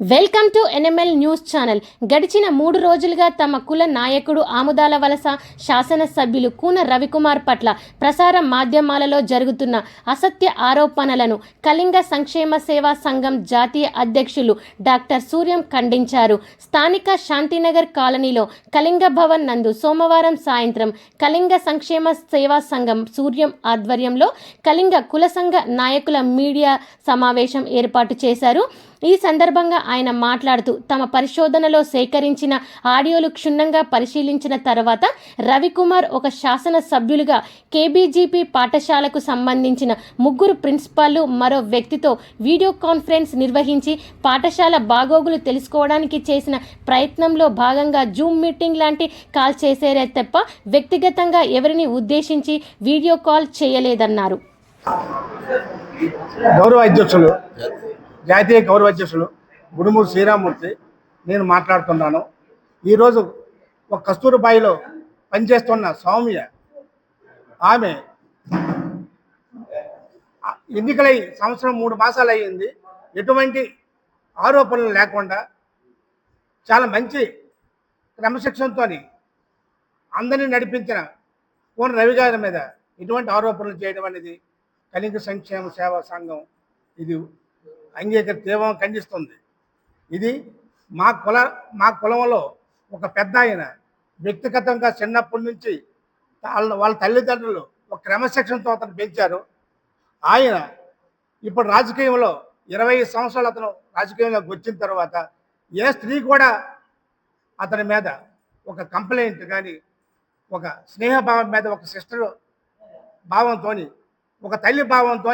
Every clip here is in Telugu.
Welcome to NML news channel. గడిచిన మూడు రోజులుగా తమ కుల నాయకుడు ఆముదాల వలస శాసనసభ్యులు కూన రవికుమార్ పట్ల ప్రసార మాధ్యమాలలో జరుగుతున్న అసత్య ఆరోపణలను కళింగ సంక్షేమ సేవా సంఘం జాతీయ అధ్యక్షులు డాక్టర్ సూర్యం ఖండించారు. స్థానిక శాంతినగర్ కాలనీలో కళింగ భవన్ నందు సోమవారం సాయంత్రం కళింగ సంక్షేమ సేవా సంఘం సూర్యం ఆధ్వర్యంలో కళింగ కుల సంఘ నాయకుల మీడియా సమావేశం ఏర్పాటు చేశారు. ఈ సందర్భంగా ఆయన మాట్లాడుతూ తమ పరిశోధనలో సేకరించిన ఆడియోలు క్షుణ్ణంగా పరిశీలించిన తర్వాత రవికుమార్ ఒక శాసన సభ్యులుగా కేబీజీపీ పాఠశాలకు సంబంధించిన ముగ్గురు ప్రిన్సిపాల్లు మరో వ్యక్తితో వీడియో కాన్ఫరెన్స్ నిర్వహించి పాఠశాల బాగోగులు తెలుసుకోవడానికి చేసిన ప్రయత్నంలో భాగంగా జూమ్ మీటింగ్ లాంటి కాల్ చేసేరే తప్ప వ్యక్తిగతంగా ఎవరిని ఉద్దేశించి వీడియో కాల్ చేయలేదన్నారు. గౌరవ అధ్యక్షులు జాతీయ గౌరవ అధ్యక్షులు గుడుమూరు శ్రీరామూర్తి నేను మాట్లాడుతున్నాను. ఈరోజు ఒక కస్తూరుబాయిలో పనిచేస్తున్న సౌమ్య ఆమె ఎన్నికలై సంవత్సరం మూడు మాసాలు అయ్యింది. ఎటువంటి ఆరోపణలు లేకుండా చాలా మంచి క్రమశిక్షణతో అందరినీ నడిపించిన కోన రవి గారి మీద ఇటువంటి ఆరోపణలు చేయడం అనేది కలింగ సంక్షేమ సేవా సంఘం ఇది అంగీకరి తీవ్రం ఖండిస్తుంది. ఇది మా కుల మా కులంలో ఒక పెద్ద ఆయన వ్యక్తిగతంగా చిన్నప్పటి నుంచి వాళ్ళ వాళ్ళ తల్లిదండ్రులు ఒక క్రమశిక్షణతో అతను పెంచారు. ఆయన ఇప్పుడు రాజకీయంలో ఇరవై సంవత్సరాలు అతను రాజకీయంలోకి వచ్చిన తర్వాత ఏ స్త్రీ కూడా అతని మీద ఒక కంప్లైంట్ కానీ ఒక స్నేహభావం మీద ఒక సిస్టర్ భావంతో ఒక తల్లి భావంతో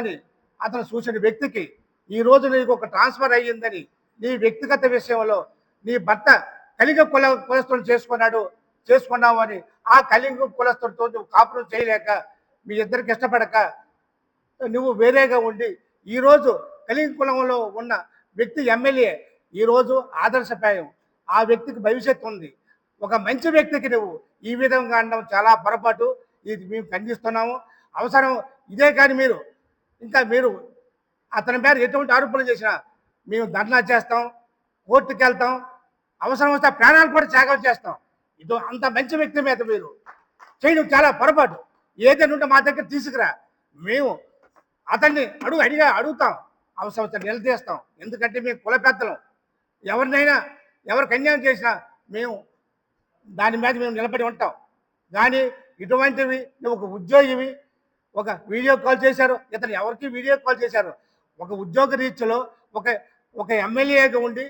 అతను చూసిన వ్యక్తికి ఈ రోజు నీకు ఒక ట్రాన్స్ఫర్ అయ్యిందని నీ వ్యక్తిగత విషయంలో నీ భర్త కలిగ కుల కులస్తులు చేసుకున్నాడు చేసుకున్నావు అని ఆ కలింగ కులస్తులతో నువ్వు కాపురం చేయలేక మీ ఇద్దరికి ఇష్టపడక నువ్వు వేరేగా ఉండి ఈరోజు కలింగ కులంలో ఉన్న వ్యక్తి ఎమ్మెల్యే ఈరోజు ఆదర్శప్రాయం. ఆ వ్యక్తికి భవిష్యత్తు ఉంది. ఒక మంచి వ్యక్తికి నువ్వు ఈ విధంగా అనడం చాలా పొరపాటు. ఇది మేము ఖండిస్తున్నాము. అవసరం ఇదే కానీ మీరు ఇంకా మీరు అతని మీద ఎటువంటి ఆరోపణలు చేసినా మేము ధర్నా చేస్తాం కోర్టుకు వెళ్తాం అవసరం వస్తే ప్రాణాలు కూడా త్యాగం చేస్తాం. ఇది అంత మంచి వ్యక్తి మీద మీరు చేయడం చాలా పొరపాటు. ఏదైనా ఉంటే మా దగ్గర తీసుకురా. మేము అతన్ని అడుగు అడిగా అడుగుతాం. అవసరం వస్తే నిలదీస్తాం. ఎందుకంటే మేము కుల పెద్దలం. ఎవరినైనా ఎవరికి అన్యాయం చేసినా మేము దాని మీద మేము నిలబడి ఉంటాం. కానీ ఇటువంటివి నువ్వు ఒక ఉద్యోగివి ఒక వీడియో కాల్ చేశారు ఇతను ఎవరికి వీడియో కాల్ చేశారు? ఒక ఉద్యోగ రీత్యలో ఒక ఒక ఎమ్మెల్యేగా ఉండి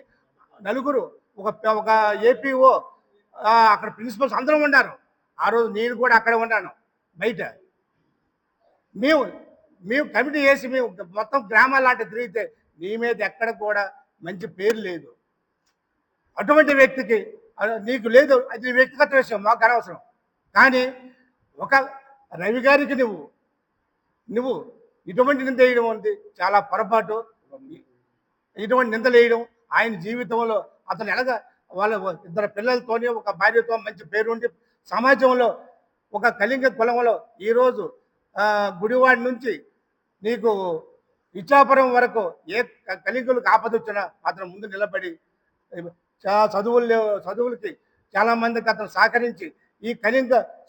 నలుగురు ఒక ఒక ఏపీఓ అక్కడ ప్రిన్సిపల్స్ అందరం ఉన్నారు ఆ రోజు నేను కూడా అక్కడ ఉన్నాను బయట. మేము మేము కమిటీ చేసి మేము మొత్తం గ్రామాలు లాంటి తిరిగితే నీ మీద ఎక్కడ కూడా మంచి పేరు లేదు. అటువంటి వ్యక్తికి నీకు లేదు అది వ్యక్తిగత విషయం మాకు అనవసరం. కానీ ఒక రవి గారికి నువ్వు నువ్వు ఇటువంటి నింద వేయడం ఉంది చాలా పొరపాటు. ఇటువంటి నిందలు వేయడం ఆయన జీవితంలో అతను ఎలాగ వాళ్ళ ఇద్దరు పిల్లలతోనే ఒక భార్యతో మంచి పేరుండి సమాజంలో ఒక కలింగ కులంలో ఈరోజు గుడివాడి గుడివాడ నుంచి నీకు ఇచ్చాపురం వరకు ఏ కలింగులకు ఆపదొచ్చినా అతను ముందు నిలబడి చదువులు చదువులకి చాలా మందికి అతను సహకరించి ఈ కళింగ